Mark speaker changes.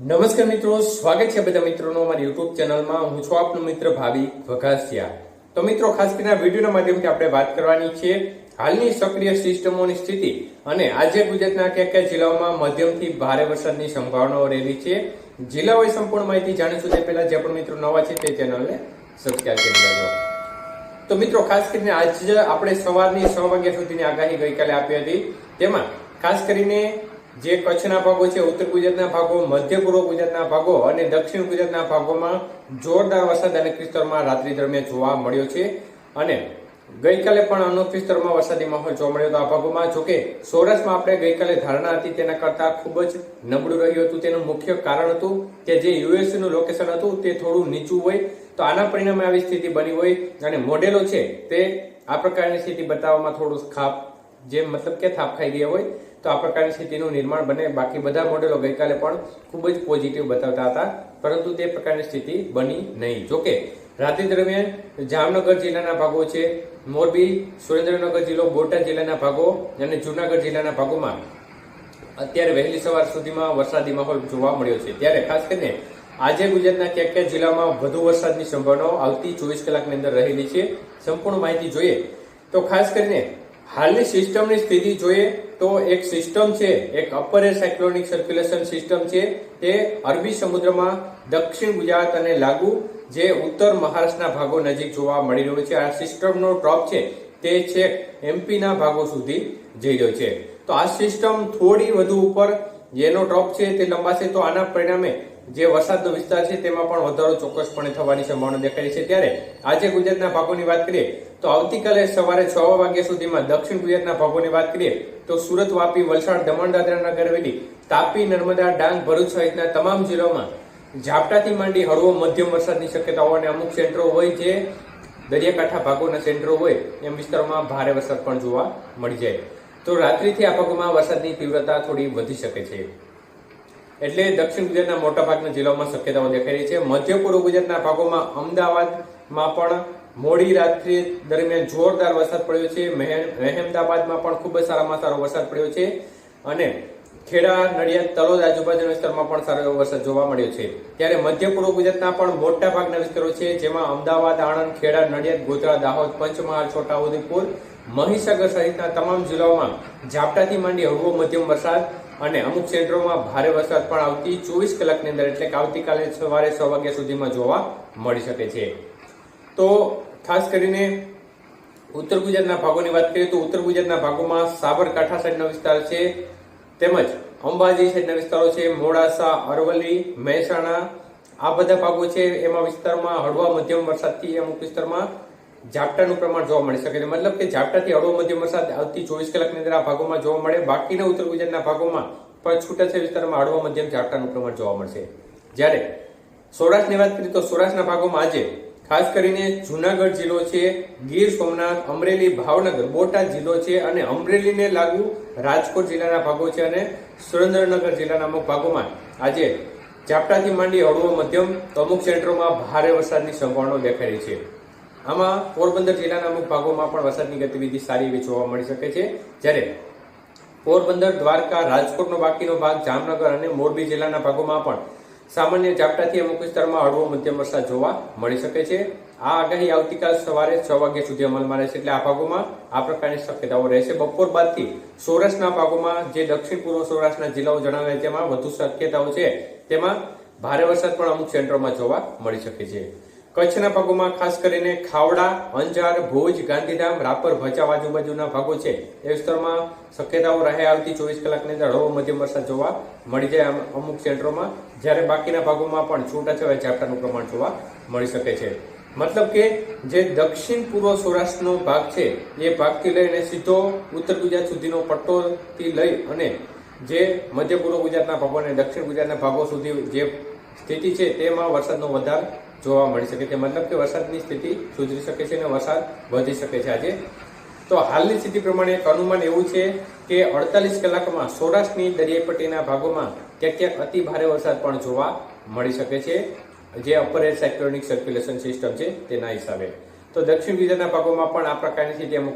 Speaker 1: નમસ્કાર મિત્રો, સ્વાગત છે બધા મિત્રોનો અમારી યુટ્યુબ ચેનલમાં. હું છું આપનો મિત્ર ભાવિક વઘાસિયા. તો મિત્રો, ખાસ કરીને વિડીયોના માધ્યમથી આપણે વાત કરવાની છે હાલની સક્રિય સિસ્ટમોની સ્થિતિ અને આજે ગુજરાતના કયા કયા જિલ્લાઓમાં મધ્યમથી ભારે વરસાદની સંભાવનાઓ રહેલી છે. જિલ્લાઓએ સંપૂર્ણ માહિતી જાણીશું. તે પહેલા જે પણ મિત્રો નવા છે તે ચેનલને સબસ્ક્રાઈબ કરી લેજો. તો મિત્રો, ખાસ કરીને આજે આપણે સવારની છ વાગ્યા સુધીની આગાહી ગઈકાલે આપી હતી. તેમાં ખાસ કરીને જે કચ્છના ભાગો છે, ઉત્તર ગુજરાતના ભાગો, મધ્ય પૂર્વ ગુજરાતના ભાગો અને દક્ષિણ ગુજરાતના ભાગોમાં જોરદાર વરસાદ અનેક વિસ્તારોમાં રાત્રિ દરમિયાન જોવા મળ્યો છે. અને ગઈકાલે પણ અનેક વિસ્તારોમાં વરસાદી માહોલ જોવા મળ્યો હતો. આ ભાગોમાં જોકે સૌરાષ્ટ્રમાં આપણે ગઈકાલે ધારણા હતી તેના કરતા ખૂબ જ નબળું રહ્યું હતું. તેનું મુખ્ય કારણ હતું કે જે યુએસનું લોકેશન હતું તે થોડું નીચું હોય તો આના પરિણામે આવી સ્થિતિ બની હોય. અને મોડેલો છે તે આ પ્રકારની સ્થિતિ બતાવવામાં થોડું ખાપ જે મતલબ કે થાપ ખાઈ ગયા હોય, તો આ પ્રકારની સ્થિતિનું નિર્માણ બને. બાકી બધા મોડેલો ગઈકાલે પણ ખૂબ જ પોઝિટિવ બતાવતા હતા, પરંતુ તે પ્રકારની સ્થિતિ બની નહીં. જોકે, રાત્રિ દરમિયાન જામનગર જિલ્લાના ભાગો છે, મોરબી, સુરેન્દ્રનગર જિલ્લો, બોટાદ જિલ્લાના ભાગો અને જુનાગઢ જિલ્લાના ભાગોમાં અત્યારે વહેલી સવાર સુધીમાં વરસાદી માહોલ જોવા મળ્યો છે. ત્યારે ખાસ કરીને આજે ગુજરાતના ક્યાં ક્યાં જિલ્લામાં વધુ વરસાદની સંભાવનાઓ આવતી ચોવીસ કલાકની અંદર રહેલી છે. સંપૂર્ણ માહિતી જોઈએ તો ખાસ કરીને હાલની સિસ્ટમની સ્થિતિ જોઈએ તો એક સિસ્ટમ છે, એક upper air cyclonic circulation system છે, તે અરબી સમુદ્રમાં દક્ષિણ ગુજરાત અને લાગુ જે ઉત્તર મહારાષ્ટ્રના ભાગો નજીક જોવા મળી રહ્યો છે. આ સિસ્ટમનો ડ્રોપ છે, તે છે એમપીના ભાગો સુધી જઈ રહ્યો છે. તો આ સિસ્ટમ થોડી વધુ ઉપર જેનો ડ્રોપ છે તે લંબાશે. તો આના પરિણામે જે વરસાદનો વિસ્તાર છે, તેમાં પણ વધારો ચોક્કસપણે થવાની સંભાવના દેખાય છે. ત્યારે આજે ગુજરાતના ભાગોની વાત કરીએ, તો આવતીકાલે સવારે છ વાગ્યા સુધીમાં દક્ષિણ ગુજરાતના ભાગોની વાત કરીએ, તો સુરત, વાપી, વલસાડ દમણ દાદરાના ગરવેલી તાપી, નર્મદા, ડાંગ, ભરૂચ સહિતના તમામ જિલ્લાઓમાં ઝાપટાથી માંડી હળવો મધ્યમ વરસાદની શક્યતા અને અમુક સેન્ટરો હોય જે દરિયાકાંઠા ભાગોના સેન્ટરો હોય, એમ વિસ્તારોમાં ભારે વરસાદ પણ જોવા મળી જાય. તો રાત્રિથી આ ભાગોમાં વરસાદની તીવ્રતા થોડી વધી શકે છે. એટલે દક્ષિણ ગુજરાતના મોટા ભાગના જિલ્લાઓમાં શક્યતાઓ દેખાઈ રહી છે. મધ્ય પૂર્વ ગુજરાતના ભાગોમાં અમદાવાદમાં પણ મોડી રાત્રિ દરમિયાન જોરદાર વરસાદ પડ્યો છે. મહે- મહેમદાબાદમાં પણ ખૂબ જ સારામાં સારો વરસાદ પડ્યો છે. અને ખેડા, નડિયાદ, તલોદ આજુબાજુના વિસ્તારમાં પણ સારો એવો વરસાદ જોવા મળ્યો છે. ત્યારે મધ્ય પૂર્વ ગુજરાતના પણ મોટા ભાગના વિસ્તારો છે, જેમાં અમદાવાદ, આણંદ, ખેડા, નડિયાદ, ગોધરા, દાહોદ, પંચમહાલ છોટાઉદેપુર મહીસાગર સહિતના તમામ જિલ્લાઓમાં ઝાપટાથી માંડી હળવો મધ્યમ વરસાદ અને અમુક સેન્ટરોમાં ભારે વરસાદ પણ આવતી ચોવીસ કલાકની અંદર એટલે કે આવતીકાલે સવારે છ વાગ્યા સુધીમાં જોવા મળી શકે છે. તો ખાસ કરીને ઉત્તર ગુજરાતના ભાગોની વાત કરીએ તો ઉત્તર ગુજરાતના ભાગોમાં સાબરકાંઠા સાઈડનો વિસ્તાર છે, તેમજ અંબાજી સાઈડના વિસ્તારો છે, મોડાસા, અરવલ્લી, મહેસાણા, આ બધા ભાગો છે. એમાં વિસ્તારમાં હળવા મધ્યમ વરસાદથી અમુક વિસ્તારમાં ઝાપટાનું પ્રમાણ જોવા મળી શકે છે. મતલબ કે ઝાપટાથી હળવો મધ્યમ વરસાદ આવતી ચોવીસ કલાકની અંદર આ ભાગોમાં જોવા મળે. બાકીના ઉત્તર ગુજરાતના ભાગોમાં પણ છૂટાછે વિસ્તારમાં હળવો મધ્યમ ઝાપટાનું પ્રમાણ જોવા મળશે. જ્યારે સૌરાષ્ટ્રની વાત કરીએ તો સૌરાષ્ટ્રના ભાગોમાં આજે ખાસ કરીને જુનાગઢ જિલ્લો છે, ગીર સોમનાથ, અમરેલી, ભાવનગર, બોટાદ જિલ્લો છે અને અમરેલીને લાગુ રાજકોટ જિલ્લાના ભાગો છે અને સુરેન્દ્રનગર જિલ્લાના અમુક ભાગોમાં આજે ઝાપટાથી માંડી હળવો મધ્યમ. અમુક સેન્ટરોમાં ભારે વરસાદની સંભાવનાઓ દેખાઈ રહી છે. આમાં પોરબંદર જિલ્લાના અમુક ભાગોમાં પણ વરસાદની ગતિવિધિ સારી એવી જોવા મળી શકે છે. જ્યારે પોરબંદર, દ્વારકા, રાજકોટનો બાકીનો ભાગ, જામનગર અને મોરબી જિલ્લાના ભાગોમાં પણ સામાન્ય ઝાપટાથી અમુક વિસ્તારમાં હળવો મધ્યમ વરસાદ જોવા મળી શકે છે. આ આગાહી આવતીકાલ સવારે છ વાગ્યા સુધી અમલમાં રહેશે એટલે આ ભાગોમાં આ પ્રકારની શક્યતાઓ રહેશે. બપોર બાદથી સૌરાષ્ટ્રના ભાગોમાં જે દક્ષિણ પૂર્વ સૌરાષ્ટ્રના જિલ્લાઓ જણાવ્યા તેમાં વધુ શક્યતાઓ છે. તેમાં ભારે વરસાદ પણ અમુક સેન્ટરોમાં જોવા મળી શકે છે. કચ્છના ભાગોમાં ખાસ કરીને ખાવડા, અંજાર, ભુજ, ગાંધીધામ, રાપર, ભચાઉ આજુબાજુના ભાગો છે. એ વિસ્તારમાં શક્યતાઓ રહે આવતી ચોવીસ કલાકની અંદર હળવો મધ્યમ વરસાદ જોવા મળી જાય અમ- અમુક સેન્ટરોમાં, જ્યારે બાકીના ભાગોમાં પણ છૂટાછવાયા ઝાપટાનું પ્રમાણ જોવા મળી શકે છે. મતલબ કે જે દક્ષિણ પૂર્વ સૌરાષ્ટ્રનો ભાગ છે, એ ભાગથી લઈને સીધો ઉત્તર ગુજરાત સુધીનો પટ્ટોથી લઈ અને જે મધ્ય પૂર્વ ગુજરાતના ભાગો અને દક્ષિણ ગુજરાતના ભાગો સુધી જે સ્થિતિ છે તેમાં વરસાદનો વધાર જોવા મળી શકે છે. મતલબ કે વરસાદની સ્થિતિ સુધરી શકે છે અને વરસાદ વધી શકે છે આજે. તો હાલની સ્થિતિ પ્રમાણે એક અનુમાન એવું છે કે અડતાલીસ કલાકમાં સૌરાષ્ટ્રની દરિયાઈ પટ્ટીના ભાગોમાં ક્યાંક ક્યાંક અતિ ભારે વરસાદ પણ જોવા મળી શકે છે. જે upper air cyclonic circulation system છે તેના હિસાબે. તો દક્ષિણ ગુજરાતના ભાગોમાં પણ આ પ્રકારની સ્થિતિ અમુક